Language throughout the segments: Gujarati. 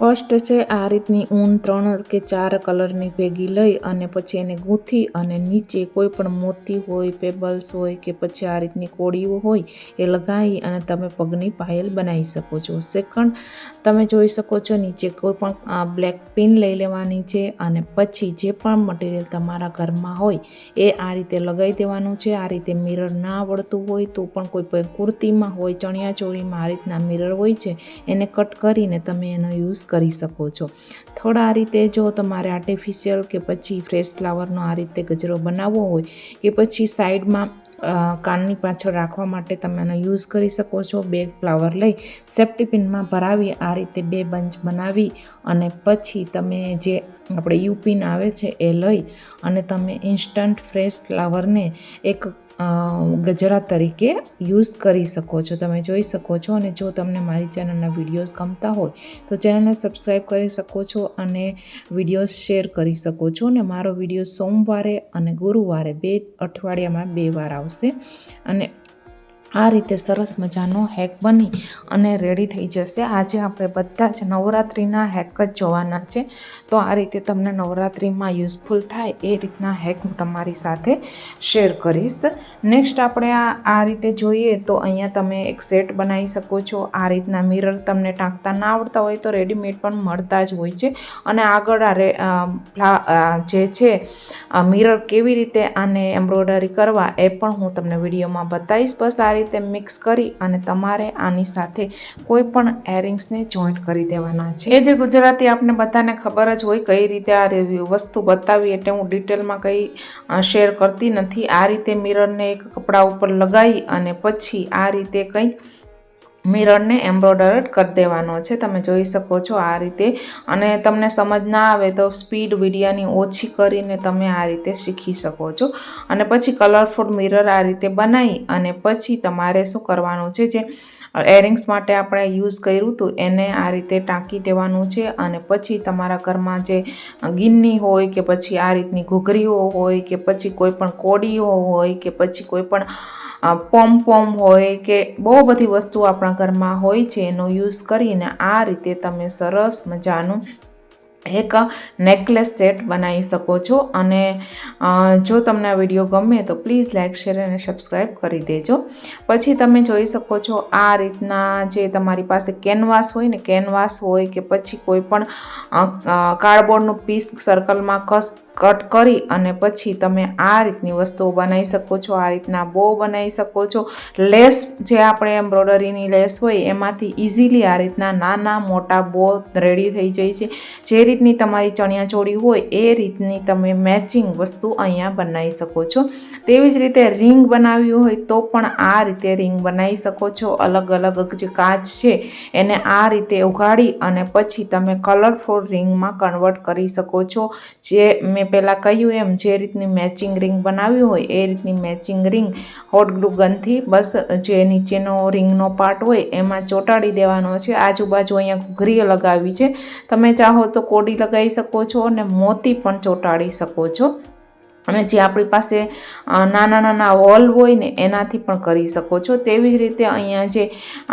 ફર્સ્ટ છે, આ રીતની ઊન ત્રણ કે ચાર કલરની ભેગી લઈ અને પછી એને ગૂંથી અને નીચે કોઈ પણ મોતી હોય પેબલ્સ હોય કે પછી આ રીતની કોળીઓ હોય, એ લગાવી અને તમે પગની પાયલ બનાવી શકો છો. સેકન્ડ તમે જોઈ શકો છો નીચે કોઈ પણ બ્લેક પિન લઈ લેવાની છે અને પછી જે પણ મટીરિયલ તમારા ઘરમાં હોય, એ આ રીતે લગાવી દેવાનું છે. આ રીતે મિરર ના આવડતું હોય તો પણ કોઈ પણ કુર્તીમાં હોય ચણિયા ચોળીમાં આ રીતના મિરર હોય છે, એને કટ કરીને તમે એનો યુઝ કરી શકો છો. થોડા આ રીતે જો તમારે આર્ટિફિશિયલ કે પછી ફ્રેશ ફ્લાવરનો આ રીતે ગજરો બનાવવો હોય, કે પછી સાઈડમાં કાનની પાછળ રાખવા માટે તમે એનો યુઝ કરી શકો છો. બે ફ્લાવર લઈ સેફ્ટી પિનમાં ભરાવી આ રીતે બે બંચ બનાવી અને પછી તમે જે આપણે યુપિન આવે છે એ લઈ અને તમે ઇન્સ્ટન્ટ ફ્રેશ ફ્લાવરને એક ગજરા તરીકે યુઝ કરી શકો છો. તમે જોઈ શકો છો અને જો તમને મારી ચેનલના વિડીયોઝ ગમતા હોય, તો ચેનલને સબસ્ક્રાઈબ કરી શકો છો અને વિડીયોઝ શેર કરી શકો છો. અને મારો વીડિયો સોમવારે અને ગુરુવારે બે અઠવાડિયામાં બે વાર આવશે. અને આ રીતે સરસ મજાનો હેક બની અને રેડી થઈ જશે. આજે આપણે બધા જ નવરાત્રિના હેક જ જોવાના છે. તો આ રીતે તમને નવરાત્રિમાં યુઝફુલ થાય એ રીતના હેક હું તમારી સાથે શેર કરીશ. નેક્સ્ટ આપણે આ આ રીતે જોઈએ તો અહીંયા તમે એક સેટ બનાવી શકો છો. આ રીતના મિરર તમને ટાંકતા ના આવડતા હોય તો રેડીમેડ પણ મળતા જ હોય છે. અને આગળ આ રે જે છે મિરર કેવી રીતે આને એમ્બ્રોઇડરી કરવા એ પણ હું તમને વિડીયોમાં બતાવીશ. બસ આ રીતે મિક્સ કરી અને તમારે આની સાથે કોઈ પણ એરિંગ્સને જોઈન્ટ કરી દેવાના છે. એ જે ગુજરાતી આપણે બધાને ખબર જ હોય કઈ રીતે આ વસ્તુ બતાવી એટલે હું ડિટેલમાં કંઈ શેર કરતી નથી. આ રીતે મિરરને એક કપડા ઉપર લગાવી અને પછી આ રીતે કંઈ મિરરને એમ્બ્રોડર કરી દેવાનો છે. તમે જોઈ શકો છો આ રીતે. અને તમને સમજ ના આવે તો સ્પીડ વિડિયાની ઓછી કરીને તમે આ રીતે શીખી શકો છો. અને પછી કલરફુલ મિરર આ રીતે બનાવી અને પછી તમારે શું કરવાનું છે જે એરિંગ્સ માટે આપણે યુઝ કર્યું હતું એને આ રીતે ટાંકી દેવાનું છે અને પછી તમારા ઘરમાં જે ગિન્ની હોય કે પછી આ રીતની ઘૂઘરીઓ હોય કે પછી કોઈ પણ કોડીઓ હોય કે પછી કોઈ પણ પોમ પોમ હોય કે બહુ બધી વસ્તુ આપણા ઘરમાં હોય છે, એનો યુઝ કરીને આ રીતે તમે સરસ મજાનું એક નેકલેસ સેટ બનાવી શકો છો. અને જો તમને આ વીડિયો ગમે તો પ્લીઝ લાઇક શેર અને સબસ્ક્રાઈબ કરી દેજો. પછી તમે જોઈ શકો છો આ રીતના જે તમારી પાસે કેનવાસ હોય ને, કેનવાસ હોય કે પછી કોઈ પણ કાર્ડબોર્ડનું પીસ સર્કલમાં કસ કટ કરી અને પછી તમે આ રીતની વસ્તુઓ બનાવી શકો છો. આ રીતના બો બનાવી શકો છો. લેસ જે આપણે એમ્બ્રોડરીની લેસ હોય એમાંથી ઇઝીલી આ રીતના નાના મોટા બો રેડી થઈ જાય છે. જે રીતની તમારી ચણિયાચોળી હોય એ રીતની તમે મેચિંગ વસ્તુ અહીંયા બનાવી શકો છો. તેવી જ રીતે રિંગ બનાવવી હોય તો પણ આ રીતે રિંગ બનાવી શકો છો. અલગ અલગ જે કાચ છે એને આ રીતે ઉઘાડી અને પછી તમે કલરફુલ રિંગમાં કન્વર્ટ કરી શકો છો. જે મેં પહેલાં કહ્યું એમ, જે રીતની મેચિંગ રિંગ બનાવ્યું હોય, એ રીતની મેચિંગ રિંગ હોટ ગ્લુ ગનથી બસ જે નીચેનો રિંગનો પાર્ટ હોય, એમાં ચોંટાડી દેવાનો છે. આજુબાજુ અહીંયા ઘૂઘરીઓ લગાવી છે. તમે ચાહો તો કોડી લગાવી શકો છો અને મોતી પણ ચોંટાડી શકો છો. અને જે આપણી પાસે નાના નાના હોલ હોય ને, એનાથી પણ કરી શકો છો. તેવી જ રીતે અહીંયા જે,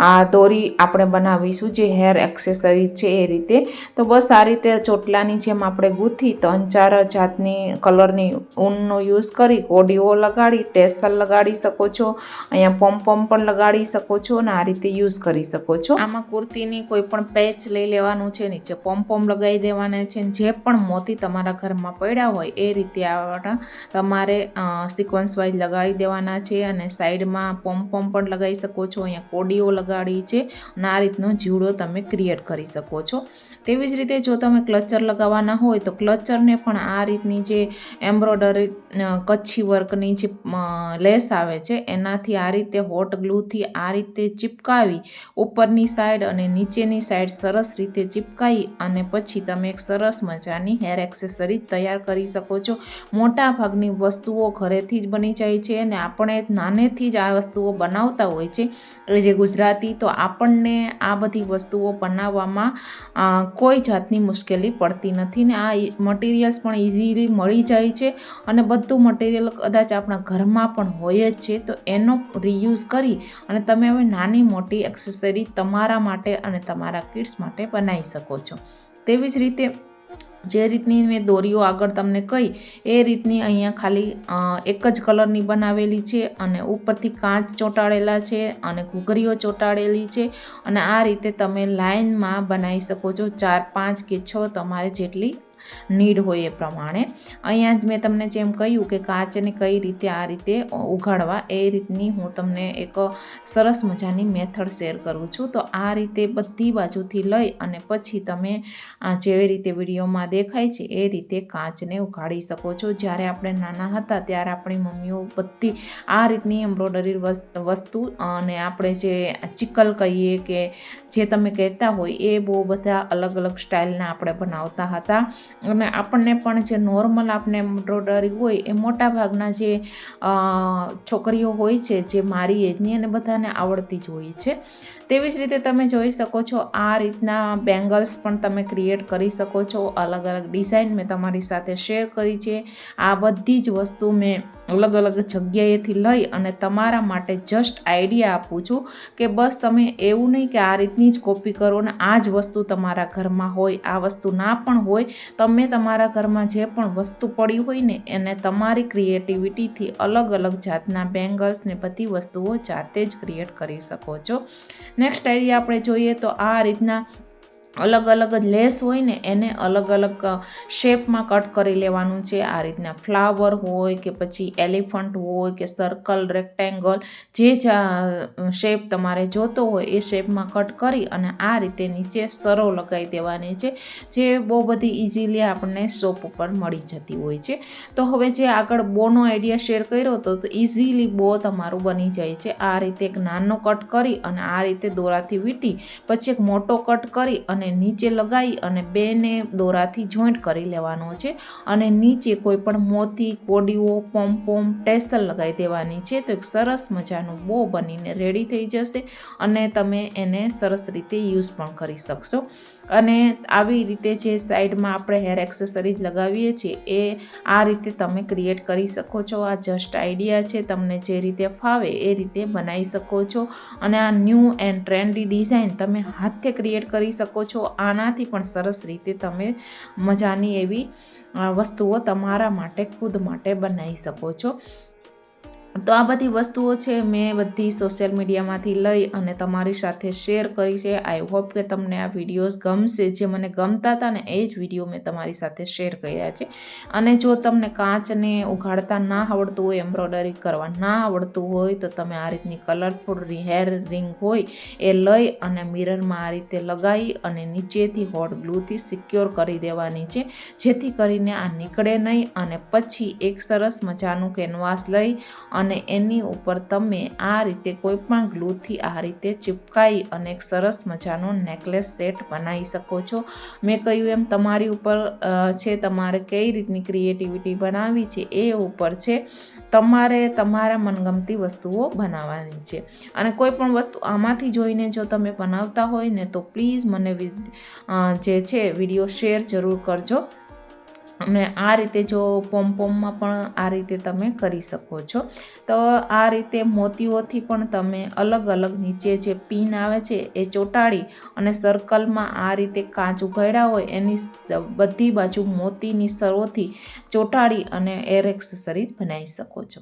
આ દોરી આપણે બનાવીશું, જે હેર એક્સેસરી છે એ રીતે. તો બસ આ રીતે ચોટલાની જેમ આપણે ગૂંથી ત્રણ ચાર જાતની કલરની ઊનનો યુઝ કરી કોડીઓ લગાડી ટેસલ લગાડી શકો છો. અહીંયા પોમ પોમ પણ લગાડી શકો છો અને આ રીતે યુઝ કરી શકો છો. આમાં કુર્તીની કોઈ પણ પેચ લઈ લેવાનું છે, નીચે પોમ્પોમ પોમ લગાવી દેવાના છે. જે પણ મોતી તમારા ઘરમાં પડ્યા હોય, એ રીતે આવવાના તમારે સિક્વન્સ વાઇઝ લગાવી દેવાના છે અને સાઈડમાં પોમ પણ લગાવી શકો છો, અહીંયા કોડીઓ લગાડી છે અને આ રીતનો જીવડો તમે ક્રિએટ કરી શકો છો. તેવી જ રીતે જો તમે ક્લચર લગાવવાના હોય તો ક્લચરને પણ આ રીતની જે એમ્બ્રોડરી કચ્છી વર્કની જે લેસ આવે છે એનાથી આ રીતે હોટ ગ્લુથી આ રીતે ચિપકાવી ઉપરની સાઈડ અને નીચેની સાઈડ સરસ રીતે ચીપકાવી અને પછી તમે એક સરસ મજાની હેર એક્સેસરી તૈયાર કરી શકો છો. મોટા ભાગની વસ્તુઓ ઘરેથી જ બની જાય છે અને આપણે નાનેથી જ આ વસ્તુઓ બનાવતા હોય છે. એ જે ગુજરાતી તો આપણને આ બધી વસ્તુઓ બનાવવામાં કોઈ જાતની મુશ્કેલી પડતી નથી ને આ મટીરિયલ્સ પણ ઇઝીલી મળી જાય છે અને બધું મટીરિયલ કદાચ આપણા ઘરમાં પણ હોય જ છે તો એનો રીયુઝ કરી અને તમે હવે નાની મોટી એક્સેસરી તમારા માટે અને તમારા કિડ્સ માટે બનાવી શકો છો. તેવી જ રીતે જે રીતની મેં દોરીઓ આગળ તમને કહી, એ રીતની અહીંયા ખાલી એક જ કલરની બનાવેલી છે અને ઉપરથી કાચ ચોંટાડેલા છે અને ઘૂઘરીઓ ચોંટાડેલી છે અને આ રીતે તમે લાઇનમાં બનાવી શકો છો ચાર, પાંચ કે છ તમારે જેટલી નીડ હોય એ પ્રમાણે. અહીંયા જ મેં તમને જેમ કહ્યું કે કાચને કઈ રીતે આ રીતે ઉઘાડવા, એ રીતની હું તમને એક સરસ મજાની મેથડ શેર કરું છું. તો આ રીતે બધી બાજુથી લઈ અને પછી તમે જેવી રીતે વિડીયોમાં દેખાય છે એ રીતે કાચને ઉઘાડી શકો છો. જ્યારે આપણે નાના હતા ત્યારે આપણી મમ્મીઓ બધી આ રીતની એમ્બ્રોડરી વસ્તુ અને આપણે જે ચિકલ કહીએ કે જે તમે કહેતા હોય એ બહુ બધા અલગ અલગ સ્ટાઇલના આપણે બનાવતા હતા. અને આપણને પણ જે નોર્મલ આપણે એમ્બ્રોડરી હોય એ મોટા ભાગના જે છોકરીઓ હોય છે, જે મારી એજની અને બધાને આવડતી જ હોય છે. તેવી જ રીતે તમે જોઈ શકો છો આ રીતના બેંગલ્સ પણ તમે ક્રિએટ કરી શકો છો. અલગ અલગ ડિઝાઇન મેં તમારી સાથે શેર કરી છે. આ બધી જ વસ્તુ મેં અલગ અલગ જગ્યાએથી લઈ અને તમારા માટે જસ્ટ આઈડિયા આપું છું કે બસ તમે એવું નહીં કે આ રીતની જ કોપી કરો ને આ જ વસ્તુ તમારા ઘરમાં હોય, આ વસ્તુ ના પણ હોય. તમે તમારા ઘરમાં જે પણ વસ્તુ પડી હોય ને એને તમારી ક્રિએટિવિટીથી અલગ અલગ જાતના બેંગલ્સ ને બધી વસ્તુઓ જાતે જ ક્રિએટ કરી શકો છો. નેક્સ્ટ આઈડિયા આપણે જોઈએ તો આ રીતના અલગ અલગ લેસ હોય ને, એને અલગ અલગ શેપમાં કટ કરી લેવાનું છે. આ રીતના ફ્લાવર હોય કે પછી એલિફન્ટ હોય કે સર્કલ, રેક્ટેંગલ, જે શેપ તમારે જોતો હોય એ શેપમાં કટ કરી અને આ રીતે નીચે સરો લગાવી દેવાની છે, જે બહુ બધી ઇઝીલી આપણને શોપ ઉપર મળી જતી હોય છે. તો હવે જે આગળ બોનો આઈડિયા શેર કર્યો હતો તો ઇઝીલી બો તમારું બની જાય છે. આ રીતે એક નાનો કટ કરી અને આ રીતે દોરાથી વીંટી, પછી એક મોટો કટ કરી અને નીચે લગાવી અને બેને દોરાથી જોઈન્ટ કરી લેવાનો છે અને નીચે કોઈ પણ મોતી, કોડીઓ પોમ ટેસલ લગાવી દેવાની છે. તો એક સરસ મજાનું બો બનીને રેડી થઈ જશે અને તમે એને સરસ રીતે યુઝ પણ કરી શકશો. અને આવી રીતે જે સાઈડમાં આપણે હેર એક્સેસરીઝ લગાવીએ છીએ, એ આ રીતે તમે ક્રિએટ કરી શકો છો. આ જસ્ટ આઈડિયા છે, તમને જે રીતે ફાવે એ રીતે બનાવી શકો છો. અને આ ન્યૂ એન્ડ ટ્રેન્ડી ડિઝાઇન તમે હાથે ક્રિએટ કરી શકો છો. આનાથી પણ સરસ રીતે તમે મજાની એવી વસ્તુઓ તમારા માટે, ખુદ માટે બનાવી શકો છો. તો આ બધી વસ્તુઓ છે મેં બધી સોશિયલ મીડિયામાંથી લઈ અને તમારી સાથે શેર કરી છે. આઈ હોપ કે તમને આ વિડીયોઝ ગમશે. જે મને ગમતા હતા ને એ જ વીડિયો મેં તમારી સાથે શેર કર્યા છે. અને જો તમને કાચને ઉઘાડતા ના આવડતું હોય એમ્બ્રોડરી કરવા ના આવડતું હોય, તો તમે આ રીતની કલરફુલ હેર રિંગ હોય એ લઈ અને મિરરમાં આ રીતે લગાવી અને નીચેથી હોટ ગ્લુથી સિક્યોર કરી દેવાની છે. જેથી કરીને આ નીકળે નહીં અને પછી એક સરસ મજાનું કેનવાસ લઈ અને એની ઉપર તમે આ રીતે કોઈપણ ગ્લુથી આ રીતે ચિપકાઈ અને એક સરસ મજાનો નેકલેસ સેટ બનાવી શકો છો. મેં કહ્યું એમ તમારી ઉપર છે તમારે કઈ રીતની ક્રિએટિવિટી બનાવવી છે એ ઉપર છે તમારે તમારા મનગમતી વસ્તુઓ બનાવવાની છે. અને કોઈ પણ વસ્તુ આમાંથી જોઈને જો તમે બનાવતા હોય ને તો પ્લીઝ મને જે છે વીડિયો શેર જરૂર કરજો. અને આ રીતે જો પોમપોમમાં પણ આ રીતે તમે કરી શકો છો. તો આ રીતે મોતીઓથી પણ તમે અલગ અલગ નીચે જે પિન આવે છે એ ચોંટાડી અને સર્કલમાં આ રીતે કાચ ઉઘાડ્યા હોય એની બધી બાજુ મોતીની સરોથી ચોંટાડી અને એર એક્સેસરીઝ બનાવી શકો છો.